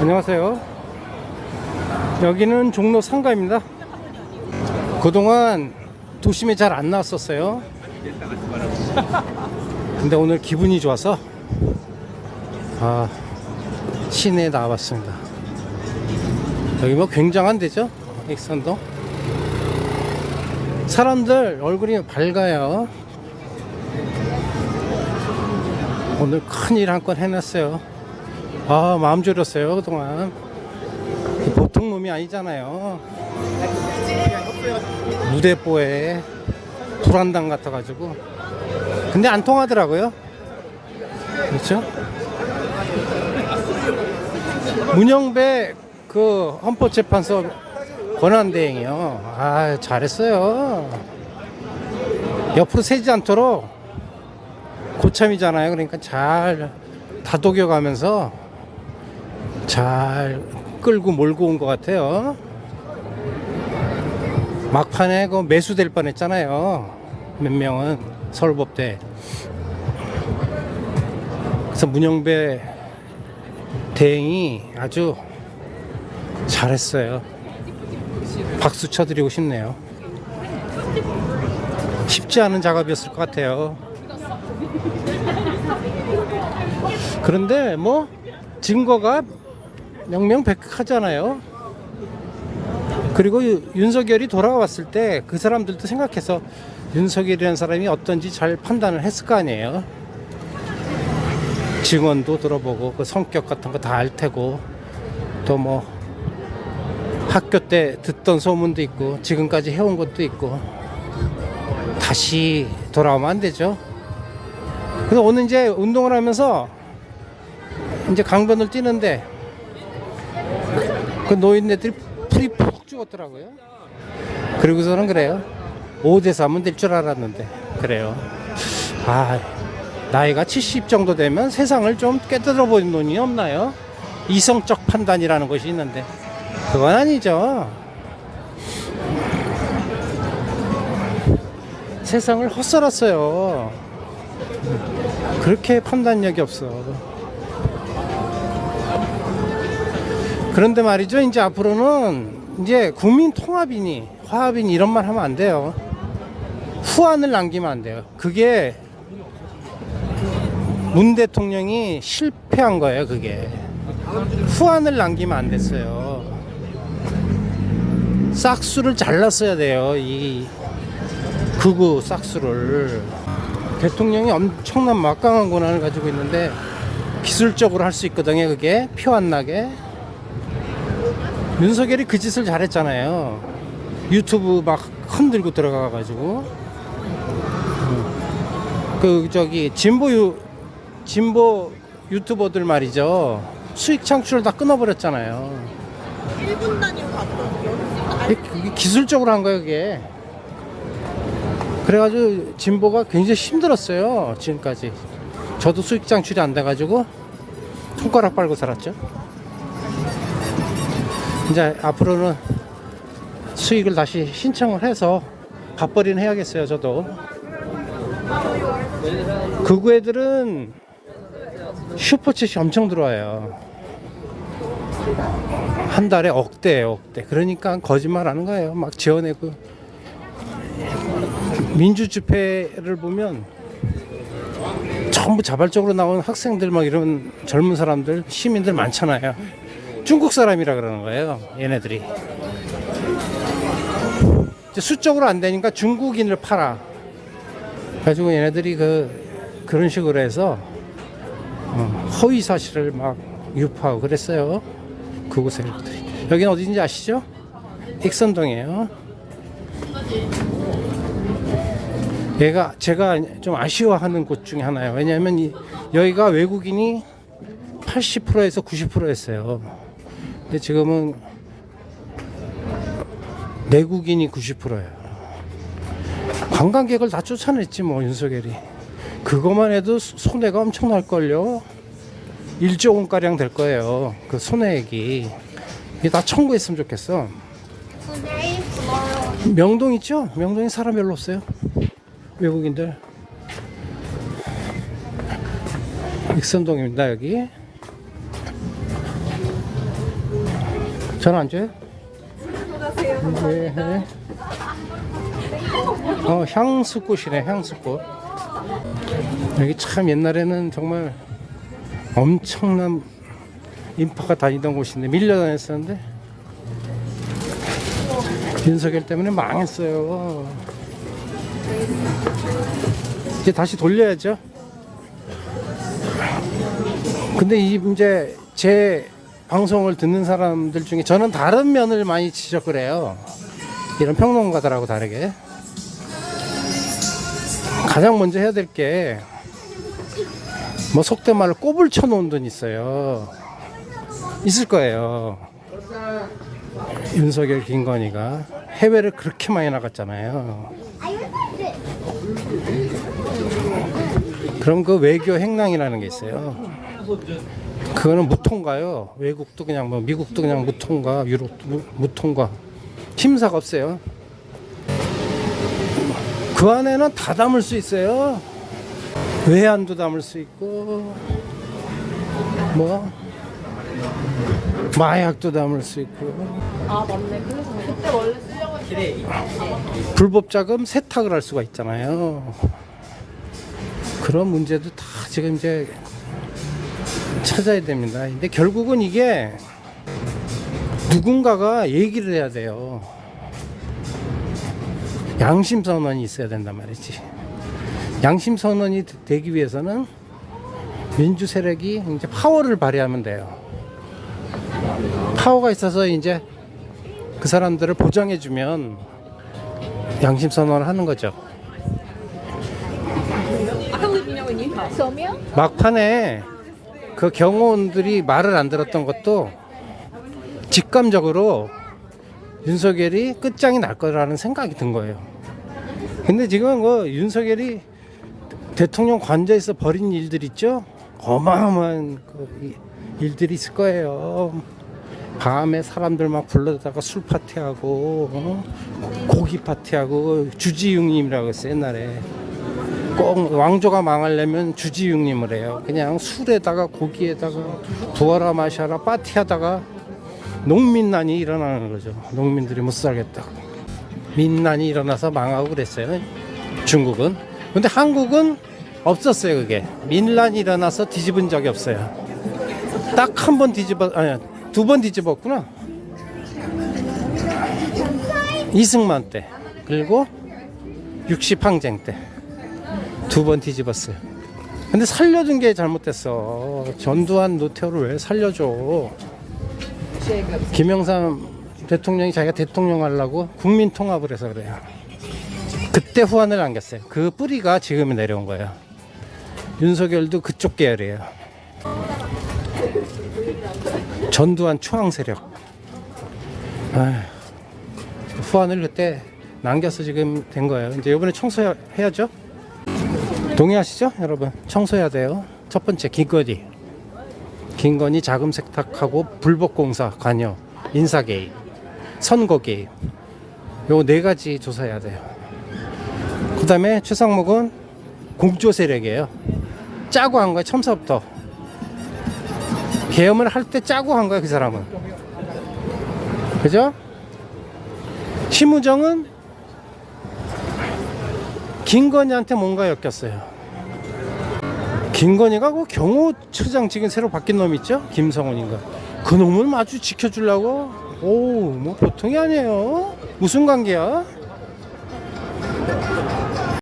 안녕하세요. 여기는 종로 상가입니다. 그동안 도심에 잘 안 나왔었어요. 근데 오늘 기분이 좋아서 아, 시내에 나와봤습니다. 여기 뭐 굉장한 데죠? 익선동. 사람들 얼굴이 밝아요. 오늘 큰일 한 건 해냈어요. 아, 마음 졸였어요, 그동안. 보통 놈이 아니잖아요. 무대뽀에 불안당 같아가지고. 근데 안 통하더라고요. 그렇죠? 문영배 그 헌법재판소 권한대행이요. 아, 잘했어요. 옆으로 새지 않도록 고참이잖아요. 그러니까 잘 다독여 가면서 잘 끌고 몰고 온 것 같아요. 막판에 그 매수될 뻔 했잖아요. 몇 명은 서울법대. 그래서 문영배 대행이 아주 잘했어요. 박수 쳐드리고 싶네요. 쉽지 않은 작업이었을 것 같아요. 그런데 뭐 증거가 명명백백하잖아요. 그리고 유- 윤석열이 돌아왔을 때 그 사람들도 생각해서 윤석열이라는 사람이 어떤지 잘 판단을 했을 거 아니에요. 증언도 들어보고 그 성격 같은 거 다 알 테고 또 뭐 학교 때 듣던 소문도 있고 지금까지 해온 것도 있고 다시 돌아오면 안 되죠. 그래서 오늘 이제 운동을 하면서 이제 강변을 뛰는데 그 노인네들이 풀이 푹 죽었더라고요. 그리고서는 그래요. 5대 3은 될 줄 알았는데 그래요. 아 나이가 70 정도 되면 세상을 좀 깨뜨려 보는 논이 없나요? 이성적 판단이라는 것이 있는데 그건 아니죠. 세상을 헛살았어요. 그렇게 판단력이 없어. 그런데 말이죠. 이제 앞으로는 이제 국민 통합이니 화합이니 이런 말 하면 안 돼요. 후안을 남기면 안 돼요. 그게 문 대통령이 실패한 거예요. 그게 후안을 남기면 안 됐어요. 싹수를 잘랐어야 돼요. 이 극우 싹수를 대통령이 엄청난 막강한 권한을 가지고 있는데 기술적으로 할 수 있거든요. 그게 표 안 나게. 윤석열이 그 짓을 잘했잖아요. 유튜브 막 흔들고 들어가가지고 그 저기 진보 유 진보 유튜버들 말이죠. 수익 창출을 다 끊어버렸잖아요. 1분 단위로 그게 기술적으로 한 거예요, 그게. 그래가지고 진보가 굉장히 힘들었어요, 지금까지. 저도 수익 창출이 안 돼가지고 손가락 빨고 살았죠. 이제 앞으로는 수익을 다시 신청을 해서 갚버리는 해야겠어요, 저도. 극우 애들은 슈퍼챗이 엄청 들어와요. 한 달에 억대예요, 억대. 그러니까 거짓말 하는 거예요. 막 지어내고. 민주 집회를 보면 전부 자발적으로 나온 학생들 막 이런 젊은 사람들, 시민들 많잖아요. 중국 사람이라 그러는 거예요, 얘네들이. 수적으로 안 되니까 중국인을 팔아. 가지고 얘네들이 그 그런 식으로 해서 어, 허위 사실을 막 유포하고 그랬어요. 그곳 세력들이. 여기는 어딘지 아시죠? 익선동이에요. 얘가 제가 좀 아쉬워하는 곳 중에 하나예요. 왜냐하면 이, 여기가 외국인이 80%에서 90%였어요. 근데 지금은 내국인이 90%예요. 관광객을 다 쫓아냈지 뭐 윤석열이. 그것만 해도 수- 손해가 엄청날 걸요. 1조 원 가량 될 거예요. 그 손해액이. 다 청구했으면 좋겠어. 명동 있죠? 명동에 사람 별로 없어요. 외국인들. 익선동입니다, 여기. 전화 안 줘요? 네. 네. 어, 향수꽃이네, 향수꽃. 여기 참 옛날에는 정말 엄청난 인파가 다니던 곳인데 밀려 다녔었는데 윤석열 때문에 망했어요. 이제 다시 돌려야죠. 근데 이 이제 제 방송을 듣는 사람들 중에 저는 다른 면을 많이 지적을 해요. 이런 평론가들하고 다르게. 가장 먼저 해야 될 게 뭐 속된 말로 꼽을 쳐놓은 돈 있어요. 있을 거예요. 윤석열 김건희가 해외를 그렇게 많이 나갔잖아요. 그럼 그 외교 행랑이라는 게 있어요. 그거는 무통과요. 외국도 그냥 뭐 미국도 그냥 무통과, 유럽도 무- 무통과. 심사가 없어요. 그 안에는 다 담을 수 있어요. 외환도 담을 수 있고, 뭐, 마약도 담을 수 있고, 아 맞네. 그래서 그때 원래 쓰려고 했는데 불법 자금 세탁을 할 수가 있잖아요. 그런 문제도 다 지금 이제 찾아야 됩니다. 근데 결국은 이게 누군가가 얘기를 해야 돼요. 양심 선언이 있어야 된단 말이지. 양심 선언이 되기 위해서는 민주 세력이 이제 파워를 발휘하면 돼요. 파워가 있어서 이제 그 사람들을 보장해주면 양심 선언을 하는 거죠. 막판에 그 경호원들이 말을 안 들었던 것도 직감적으로 윤석열이 끝장이 날 거라는 생각이 든 거예요. 근데 지금 그 윤석열이 대통령 관저에서 벌인 일들 있죠? 어마어마한 그 이- 일들이 있을 거예요. 밤에 사람들 막 불러다가 술 파티하고 어? 고기 파티하고 주지웅님이라고 했어요 옛날에 꼭 왕조가 망하려면 주지웅님을 해요. 그냥 술에다가 고기에다가 부어라 마셔라 파티하다가 농민난이 일어나는 거죠. 농민들이 못 살겠다고. 민난이 일어나서 망하고 그랬어요. 중국은. 근데 한국은 없었어요 그게. 민난이 일어나서 뒤집은 적이 없어요. 딱 한 번 뒤집어 아니 두 번 뒤집었구나. 이승만 때. 그리고 60항쟁 때 두 번 뒤집었어요. 근데 살려준 게 잘못됐어. 전두환 노태우를 왜 살려줘? 김영삼 대통령이 자기가 대통령 하려고 국민 통합을 해서 그래요. 그때 후환을 안겼어요. 그 뿌리가 지금 내려온 거예요. 윤석열도 그쪽 계열이에요. 전두환 초항 세력. 후환을 그때 남겨서 지금 된 거예요. 이제 이번에 청소해야죠. 동의하시죠, 여러분? 청소해야 돼요. 첫 번째 김건희. 김건희 자금 세탁하고 불법 공사 관여, 인사 개입, 선거 개입. 요 네 가지 조사해야 돼요. 그 다음에 최상목은 공조 세력이에요. 짜고 한 거예요, 처음서부터. 계엄을 할 때 짜고 한 거야 그 사람은 그죠? 심우정은 김건희한테 뭔가 엮였어요 김건희가 그 경호처장 지금 새로 바뀐 놈 있죠? 김성훈인가 그 놈을 마주 지켜주려고 오 뭐 보통이 아니에요 무슨 관계야?